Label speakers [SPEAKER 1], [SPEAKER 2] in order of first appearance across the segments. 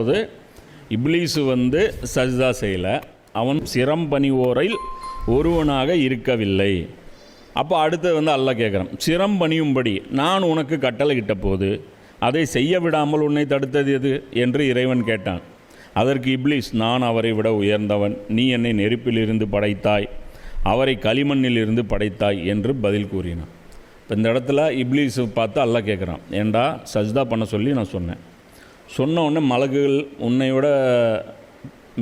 [SPEAKER 1] போது இப்லீஸு வந்து சஜ்தா செய்யலை. அவன் சிரம் பணிவோரில் ஒருவனாக இருக்கவில்லை. அப்போ அடுத்தது வந்து அல்ல கேட்குறான் சிரம் பணியும்படி நான் உனக்கு கட்டளையிட்ட போது அதை செய்ய விடாமல் உன்னை தடுத்தது எது? என்று இறைவன் கேட்டான். அதற்கு இப்லீஸ் நான் அவரை விட உயர்ந்தவன். நீ என்னை நெருப்பிலிருந்து படைத்தாய். அவரை களிமண்ணில் இருந்து படைத்தாய் என்று பதில் கூறினான். இப்போ இந்த இடத்துல இப்லீஸ் பார்த்து அல்ல கேட்குறான் ஏண்டா சஜ்தா பண்ண சொல்லி நான் சொன்னேன். சொன்ன உடனே மலகுகள் உன்னையோட விட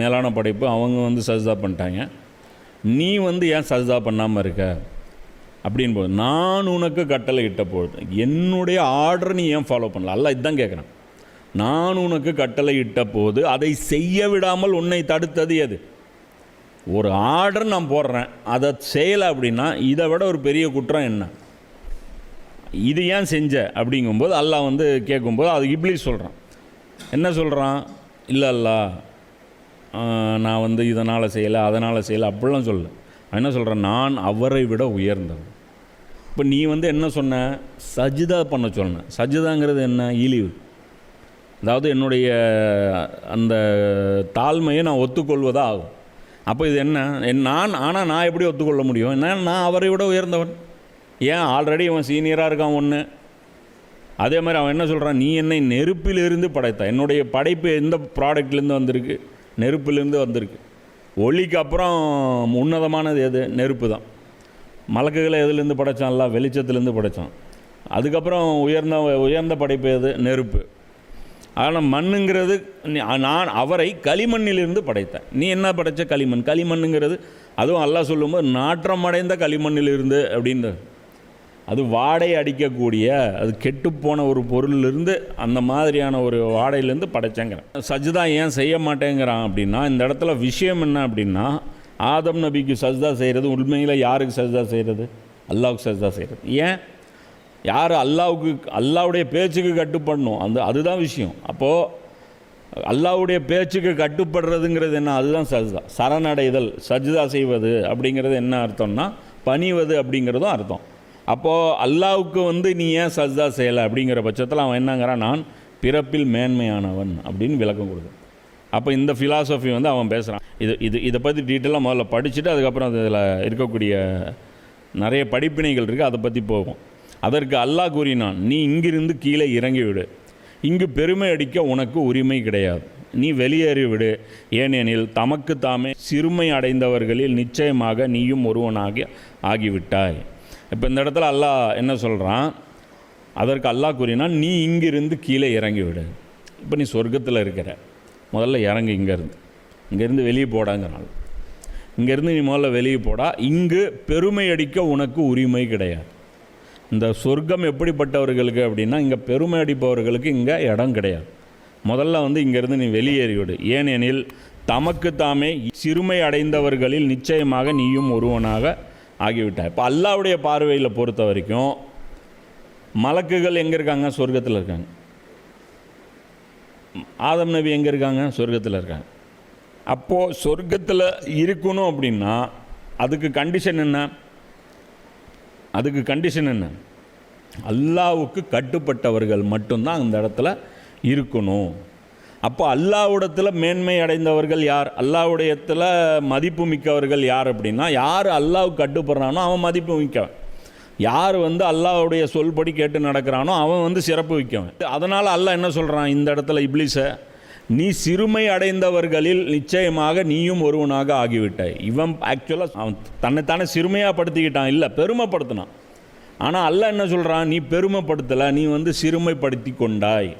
[SPEAKER 1] மேலான படைப்பு அவங்க வந்து சஜ்தா பண்ணிட்டாங்க. நீ வந்து ஏன் சஜ்தா பண்ணாமல் இருக்க? அப்படின்னு போது நான் உனக்கு கட்டளை இட்ட பொழுது என்னுடைய ஆர்டர் நீ ஏன் ஃபாலோ பண்ணல? அல்ல இதுதான் கேட்குறேன் நான் உனக்கு கட்டளை இட்ட போது அதை செய்ய விடாமல் உன்னை தடுத்தது எது? ஒரு ஆர்டர் நான் போடுறேன். அதை செய்யலை அப்படின்னா இதை விட ஒரு பெரிய குற்றம் என்ன? இது ஏன் செஞ்ச? அப்படிங்கும்போது அல்லாஹ் வந்து கேட்கும்போது அது இப்ளி சொல்கிறான் என்ன சொல்கிறான் இல்லை அல்ல நான் வந்து இதனால் செய்யலை அதனால் செய்யலை அப்படிலாம் சொல்லல. அவன் என்ன சொல்கிறேன் நான் அவரை விட உயர்ந்தவன். இப்போ நீ வந்து என்ன சொன்ன? சஜிதா பண்ண சொன்ன. சஜிதாங்கிறது என்ன? இழிவு. அதாவது என்னுடைய அந்த தாழ்மையை நான் ஒத்துக்கொள்வதாக ஆகும். அப்போ இது என்ன? என் நான் ஆனால் நான் எப்படி ஒத்துக்கொள்ள முடியும்? என்ன? நான் அவரை விட உயர்ந்தவன். ஏன்? ஆல்ரெடி இவன் சீனியராக இருக்கான் ஒன்று அதே மாதிரி அவன் என்ன சொல்கிறான் நீ என்னை நெருப்பிலிருந்து படைத்தான் என்னுடைய படைப்பு எந்த ப்ராடக்ட்லேருந்து வந்திருக்கு? நெருப்பிலிருந்து வந்திருக்கு. ஒளிக்கு அப்புறம் உன்னதமானது எது? நெருப்பு தான். மலக்குகளை எதுலேருந்து படைச்சான்ல வெளிச்சத்துலேருந்து படைத்தான் அதுக்கப்புறம் உயர்ந்த உயர்ந்த படைப்பு எது? நெருப்பு. ஆனால் மண்ணுங்கிறது நான் அவரை களிமண்ணிலிருந்து படைத்தேன். நீ என்ன படைச்ச? களிமண். களிமண்ணுங்கிறது அதுவும் அல்லா சொல்லும்போது நாற்றம் அடைந்த களிமண்ணிலிருந்து அப்படின்னு அது வாடை அடிக்கக்கூடிய அது கெட்டுப்போன ஒரு பொருளிலிருந்து அந்த மாதிரியான ஒரு வாடையிலேருந்து படைச்சேங்கிறேன். சஜ்தா ஏன் செய்ய மாட்டேங்கிறான் அப்படின்னா இந்த இடத்துல விஷயம் என்ன அப்படின்னா ஆதம் நபிக்கு சஜ்தா செய்கிறது உண்மையில் யாருக்கு சஜ்தா செய்கிறது அல்லாவுக்கு சஜ்தா செய்கிறது ஏன்? யார் அல்லாவுக்கு அல்லாவுடைய பேச்சுக்கு கட்டுப்படணும். அந்த அதுதான் விஷயம். அப்போது அல்லாவுடைய பேச்சுக்கு கட்டுப்படுறதுங்கிறது என்ன? அதுதான் சஜ்தா. சரணடைதல் சஜ்தா செய்வது அப்படிங்கிறது என்ன அர்த்தம்னா பணிவது அப்படிங்கிறதும் அர்த்தம். அப்போது அல்லாவுக்கு வந்து நீ ஏன் சஜ்தா செய்யலை அப்படிங்கிற பட்சத்தில் அவன் என்னங்கிறான் நான் பிறப்பில் மேன்மையானவன் அப்படின்னு விளக்கம் கொடுக்கும் அப்போ இந்த ஃபிலாசபி வந்து அவன் பேசுகிறான் இது இது இதை பற்றி டீட்டெயிலாக முதல்ல படிச்சுட்டு அதுக்கப்புறம் அதில் இருக்கக்கூடிய நிறைய படிப்பினைகள் இருக்குது அதை பற்றி போகும் அதற்கு அல்லாஹ் கூறினான் நீ இங்கிருந்து கீழே இறங்கி விடு. இங்கு பெருமை அடிக்க உனக்கு உரிமை கிடையாது. நீ வெளியேறி விடு. ஏனெனில் தமக்கு தாமே சிறுமை அடைந்தவர்களில் நிச்சயமாக நீயும் ஒருவனாகி ஆகிவிட்டாய். இப்போ இந்த இடத்துல அல்லாஹ் என்ன சொல்கிறான் அதற்கு அல்லாஹ் கூறினா நீ இங்கிருந்து கீழே இறங்கி விடு இப்போ நீ சொர்க்கத்தில் இருக்கிற. முதல்ல இறங்கு இங்கேருந்து. இங்கேருந்து வெளியே போடாங்கிறான். இங்கேருந்து நீ முதல்ல வெளியே போடா. இங்கு பெருமை அடிக்க உனக்கு உரிமை கிடையாது. இந்த சொர்க்கம் எப்படிப்பட்டவர்களுக்கு அப்படின்னா இங்கே பெருமை அடிப்பவர்களுக்கு இங்கே இடம் கிடையாது. முதல்ல வந்து இங்கேருந்து நீ வெளியேறிவிடு. ஏனெனில் தமக்கு தாமே சிறுமை அடைந்தவர்களில் நிச்சயமாக நீயும் ஒருவனாக ஆகிவிட்டார். இப்போ அல்லாவுடைய பார்வையில் பொறுத்த வரைக்கும் மலக்குகள் எங்கே இருக்காங்க? சொர்க்கத்தில் இருக்காங்க. ஆதம் நபி எங்கே இருக்காங்க? சொர்க்கத்தில் இருக்காங்க. அப்போது சொர்க்கத்தில் இருக்கணும் அப்படின்னா அதுக்கு கண்டிஷன் என்ன? அதுக்கு கண்டிஷன் என்ன? அல்லாவுக்கு கட்டுப்பட்டவர்கள் மட்டும்தான் அந்த இடத்துல இருக்கணும். அப்போ அல்லாவிடத்தில் மேன்மை அடைந்தவர்கள் யார்? அல்லாவுடையத்தில் மதிப்பு மிக்கவர்கள் யார் அப்படின்னா யார் அல்லாவுக்கு கட்டுப்படுறானோ அவன் மதிப்பு மிக்கவன். யார் வந்து அல்லாஹ்வுடைய சொல்படி கேட்டு நடக்கிறானோ அவன் வந்து சிறப்பு விற்கவன் அதனால் அல்லாஹ் என்ன சொல்கிறான் இந்த இடத்துல இப்ளிஸை நீ சிறுமை அடைந்தவர்களில் நிச்சயமாக நீயும் ஒருவனாக ஆகிவிட்டாய். இவன் ஆக்சுவலாக அவன் தன்னைத்தானே சிறுமையாக படுத்திக்கிட்டான். இல்லை பெருமைப்படுத்தினான். ஆனால் அல்லாஹ் என்ன சொல்கிறான் நீ பெருமைப்படுத்தலை நீ வந்து சிறுமைப்படுத்தி கொண்டாய்.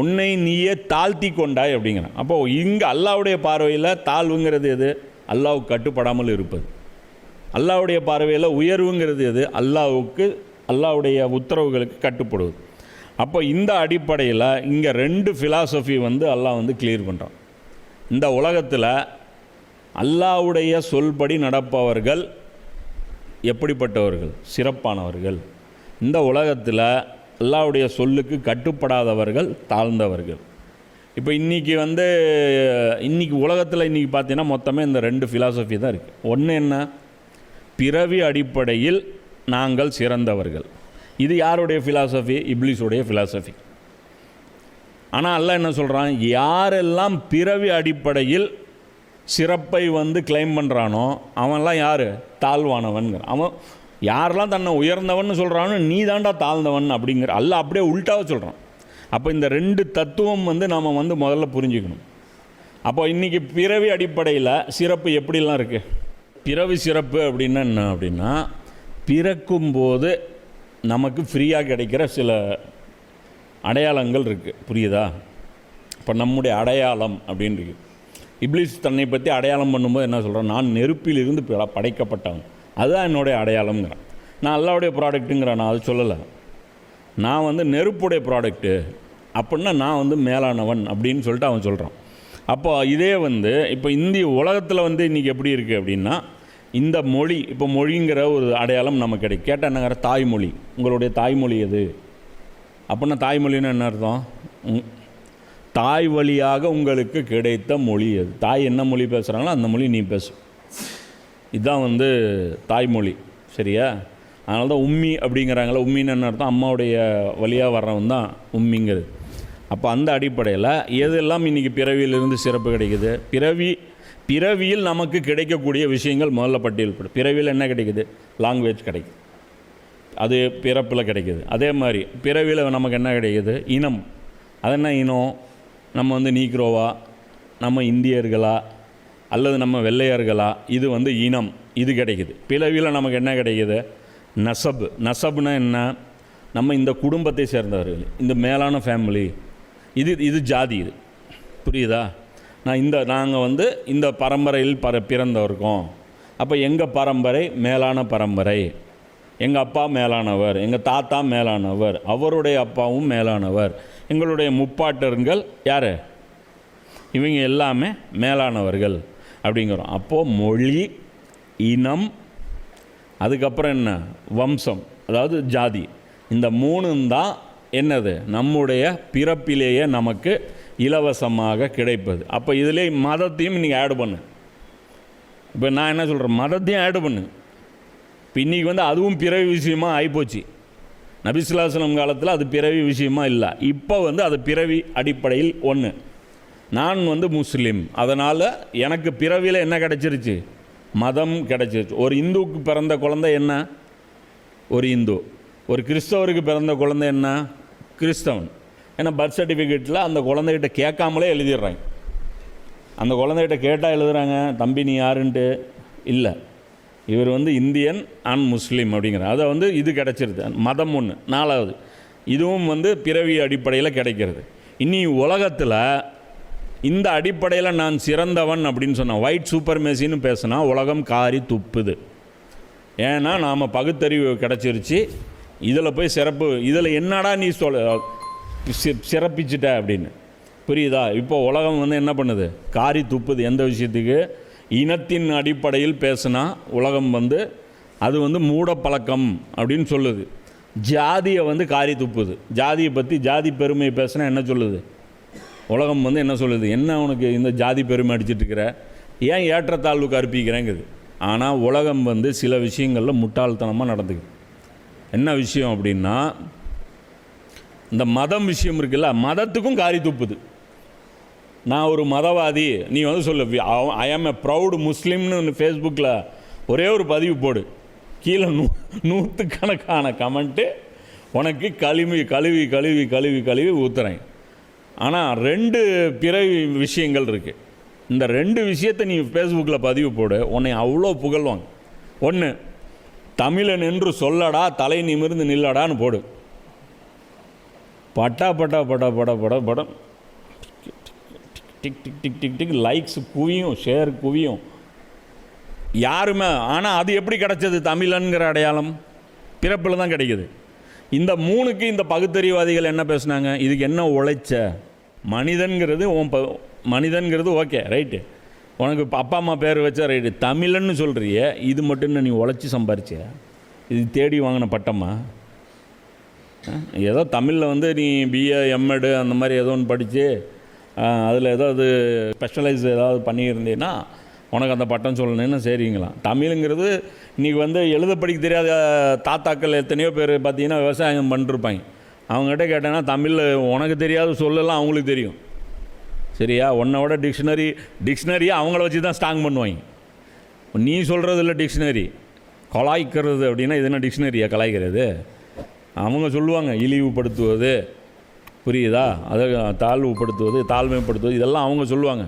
[SPEAKER 1] உன்னை நீயே தாழ்த்தி கொண்டாய் அப்படிங்கிறான். அப்போ இங்கே அல்லாவுடைய பார்வையில் தாழ்வுங்கிறது எது? அல்லாவுக்கு கட்டுப்படாமல் இருப்பது. அல்லாவுடைய பார்வையில் உயர்வுங்கிறது எது? அல்லாவுக்கு அல்லாவுடைய உத்தரவுகளுக்கு கட்டுப்படுவது. அப்போ இந்த அடிப்படையில் இங்கே ரெண்டு ஃபிலாசபி வந்து அல்லாஹ் வந்து கிளியர் பண்ணுறான் இந்த உலகத்தில் அல்லாவுடைய சொல்படி நடப்பவர்கள் எப்படிப்பட்டவர்கள்? சிறப்பானவர்கள். இந்த உலகத்தில் அல்லாவுடைய சொல்லுக்கு கட்டுப்படாதவர்கள் தாழ்ந்தவர்கள். இப்போ இன்றைக்கி வந்து இன்றைக்கி உலகத்தில் இன்றைக்கி பார்த்தீங்கன்னா மொத்தமே இந்த ரெண்டு ஃபிலாசபி தான் இருக்குது ஒன்று என்ன? பிறவி அடிப்படையில் நாங்கள் சிறந்தவர்கள். இது யாருடைய ஃபிலாசபி இப்ளிஸுடைய ஃபிலாசபி ஆனால் அல்ல என்ன சொல்கிறான் யாரெல்லாம் பிறவி அடிப்படையில் சிறப்பை வந்து கிளைம் பண்ணுறானோ அவன்லாம் யார்? தாழ்வானவன்கிற அவன் யாரெல்லாம் தன்னை உயர்ந்தவன் சொல்கிறானோ நீ தாண்டா தாழ்ந்தவன் அப்படிங்கிற அல்ல அப்படியே உல்ட்டாவை சொல்கிறான் அப்போ இந்த ரெண்டு தத்துவம் வந்து நாம் வந்து முதல்ல புரிஞ்சுக்கணும். அப்போ இன்றைக்கி பிறவி அடிப்படையில் சிறப்பு எப்படிலாம் இருக்குது பிறவி சிறப்பு அப்படின்னா என்ன அப்படின்னா பிறக்கும்போது நமக்கு ஃப்ரீயாக கிடைக்கிற சில அடையாளங்கள் இருக்குது புரியுதா? இப்போ நம்முடைய அடையாளம் அப்படின்னு இருக்கு இப்ளிஸ் தன்னை பற்றி அடையாளம் பண்ணும்போது என்ன சொல்கிறான் நான் நெருப்பிலிருந்து படைக்கப்பட்டவன். அதுதான் என்னுடைய அடையாளம்ங்கிறான். நான் அல்லாவுடைய ப்ராடக்ட்டுங்கிறேன் நான் அது சொல்லலை. நான் வந்து நெருப்புடைய ப்ராடக்ட்டு அப்படின்னா நான் வந்து மேலானவன் அப்படின்னு சொல்லிட்டு அவன் சொல்கிறான் அப்போ இதே வந்து இப்போ இந்திய உலகத்தில் வந்து இன்றைக்கி எப்படி இருக்குது அப்படின்னா இந்த மொழி இப்போ மொழிங்கிற ஒரு அடையாளம் நமக்கு கிடைக்கும் கேட்டால் என்னங்கிற தாய்மொழி. உங்களுடைய தாய்மொழி எது? அப்படின்னா தாய்மொழின்னு என்ன அர்த்தம்? உம், தாய் வழியாக உங்களுக்கு கிடைத்த மொழி அது தாய் என்ன மொழி பேசுகிறாங்களோ அந்த மொழி நீ பேசு. இதுதான் வந்து தாய்மொழி சரியா? அதனால தான் உம்மி அப்படிங்கிறாங்கள உம்மின்னு என்ன அர்த்தம்? அம்மாவுடைய வழியாக வர்றவன் தான் உம்மிங்கிறது. அப்போ அந்த அடிப்படையில் எதெல்லாம் இன்றைக்கி பிறவியிலிருந்து சிறப்பு கிடைக்குது? பிறவி பிறவியில் நமக்கு கிடைக்கக்கூடிய விஷயங்கள் முதல்ல பட்டியல்படும் பிறவியில் என்ன கிடைக்குது? லாங்குவேஜ் கிடைக்குது. அது பிறப்பில் கிடைக்குது. அதே மாதிரி பிறவியில் நமக்கு என்ன கிடைக்குது? இனம். அது என்ன இனம்? நம்ம வந்து நீக்ரோவா? நம்ம இந்தியர்களா? அல்லது நம்ம வெள்ளையர்களா? இது வந்து இனம் இது கிடைக்குது. பிளவியில் நமக்கு என்ன கிடைக்குது? நசப். நசப்னா என்ன? நம்ம இந்த குடும்பத்தை சேர்ந்தவர்கள் இந்த மேலான ஃபேமிலி இது இது ஜாதி இது. புரியுதா? நான் இந்த நாங்கள் வந்து இந்த பரம்பரையில் பர பிறந்தவருக்கோம் அப்போ எங்கள் பரம்பரை? மேலான பரம்பரை. எங்கள் அப்பா மேலானவர் எங்கள் தாத்தா மேலானவர் அவருடைய அப்பாவும் மேலானவர். எங்களுடைய முப்பாட்டர்கள் யார்? இவங்க எல்லாமே மேலானவர்கள். அப்படிங்கிறோம். அப்போது மொழி இனம் அதுக்கப்புறம் என்ன? வம்சம் அதாவது ஜாதி. இந்த மூணும் தான் என்னது? நம்முடைய பிறப்பிலேயே நமக்கு இலவசமாக கிடைப்பது. அப்போ இதிலே மதத்தையும் நீங்கள் ஆட் பண்ணு. இப்போ நான் என்ன சொல்கிறேன் மதத்தையும் ஆட் பண்ணு. இப்போ இன்றைக்கி வந்து அதுவும் பிறவி விஷயமா ஆகிப்போச்சு நபிசுல்லாசலம் காலத்தில் அது பிறவி விஷயமாக இல்லை. இப்போ வந்து அது பிறவி அடிப்படையில் ஒன்று நான் வந்து முஸ்லீம். அதனால் எனக்கு பிறவியில் என்ன கிடச்சிருச்சு? மதம் கிடச்சிருச்சு. ஒரு இந்துவுக்கு பிறந்த குழந்தை என்ன? ஒரு இந்து. ஒரு கிறிஸ்தவருக்கு பிறந்த குழந்தை என்ன? கிறிஸ்தவன். ஏன்னா பர்த் சர்டிஃபிகேட்டில் அந்த குழந்தைகிட்ட கேட்காமலே எழுதிடுறாங்க. அந்த குழந்தைகிட்ட கேட்டால் எழுதுகிறாங்க தம்பி நீ யாருன்ட்டு? இல்லை. இவர் வந்து இந்தியன் அண்ட் முஸ்லீம் அப்படிங்கிற அதை வந்து இது கிடச்சிருது. மதம் ஒன்று நாலாவது. இதுவும் வந்து பிறவி அடிப்படையில் கிடைக்கிறது. இனி உலகத்தில் இந்த அடிப்படையில் நான் சிறந்தவன் அப்படின்னு சொன்னேன். ஒயிட் சூப்பர் மேசின்னு பேசினா உலகம் காரி துப்புது. ஏன்னா நாம் பகுத்தறிவு கிடச்சிருச்சு. இதில் போய் சிறப்பு இதில் என்னடா நீ சொல் சிறப்பிச்சிட்ட அப்படின்னு. புரியுதா? இப்போ உலகம் வந்து என்ன பண்ணுது? காரி துப்புது. எந்த விஷயத்துக்கு? இனத்தின் அடிப்படையில் பேசுனா உலகம் வந்து அது வந்து மூடப்பழக்கம் அப்படின்னு சொல்லுது. ஜாதியை வந்து காரி துப்புது. ஜாதியை பற்றி ஜாதி பெருமையை பேசுனா என்ன சொல்லுது? உலகம் வந்து என்ன சொல்லுது? என்ன உனக்கு இந்த ஜாதி பெருமை அடிச்சிட்டு இருக்கிற? ஏன் ஏற்றத்தாழ்வுக்கு அர்ப்பிக்கிறேங்குது. ஆனால் உலகம் வந்து சில விஷயங்களில் முட்டாள்தனமாக நடந்துக்குது. என்ன விஷயம் அப்படின்னா இந்த மதம் விஷயம் இருக்குல்ல மதத்துக்கும் காரி துப்புது. நான் ஒரு மதவாதி நீ வந்து சொல்லு ஐ ஆம் எ ப்ரௌடு முஸ்லீம்னு ஃபேஸ்புக்கில் ஒரே ஒரு பதிவு போடு. கீழே நூ நூற்றுக்கணக்கான கமெண்ட்டு உனக்கு கழுவி கழுவி கழுவி கழுவி கழுவி ஊத்துறேன். ஆனால் ரெண்டு பிற விஷயங்கள் இருக்குது இந்த ரெண்டு விஷயத்தை நீ ஃபேஸ்புக்கில் பதிவு போடு உன்னை அவ்வளோ புகழ்வாங்க. ஒன்று தமிழன் என்று சொல்லடா தலை நிமிர்ந்து நில்லடான்னு போடு. பட்டா பட்டா பட்டா பட பட படம் tick tick tick tick tick likes குவியும் ஷேர் குவியும். யாருமே ஆனால் அது எப்படி கிடச்சது தமிழனுங்கிற அடையாளம்? பிறப்பில் தான் கிடைக்குது. இந்த மூணுக்கு இந்த பகுத்தறிவாதிகள் என்ன பேசுனாங்க? இதுக்கு என்ன உழைச்ச? மனிதன்கிறது உன் ப மனிதன்கிறது ஓகே ரைட்டு உனக்கு இப்போ அப்பா அம்மா பேர் வச்சா ரைட்டு தமிழன்னு சொல்கிறிய இது மட்டும் நீ உழைச்சி சம்பாரிச்ச? இது தேடி வாங்கின பட்டமா? ஏதோ தமிழில் வந்து நீ பிஏ எம்எடு அந்த மாதிரி ஏதோ ஒன்று படித்து அதில் ஏதாவது ஸ்பெஷலைஸ் ஏதாவது பண்ணியிருந்தீங்கன்னா உனக்கு அந்த பட்டம் சொல்லணும்னு சரிங்களாம். தமிழுங்கிறது இன்றைக்கி வந்து எழுத படிக்க தெரியாத தாத்தாக்கள் எத்தனையோ பேர் பார்த்தீங்கன்னா விவசாயம் பண்ணிருப்பாங்க. அவங்ககிட்ட கேட்டேன்னா தமிழில் உனக்கு தெரியாத சொல்லலாம் அவங்களுக்கு தெரியும். சரியா? உன்னோட டிக்ஷனரி டிக்ஷனரியை அவங்கள வச்சு தான் ஸ்ட்ராங் பண்ணுவாங்க. நீ சொல்கிறது இல்லை டிக்ஷனரி கலாய்க்கிறது அப்படின்னா இது என்ன டிக்ஷனரியா கலாய்க்கிறது? அவங்க சொல்லுவாங்க இழிவுபடுத்துவது. புரியுதா? அதை தாழ்வுபடுத்துவது தாழ்மைப்படுத்துவது இதெல்லாம் அவங்க சொல்லுவாங்க.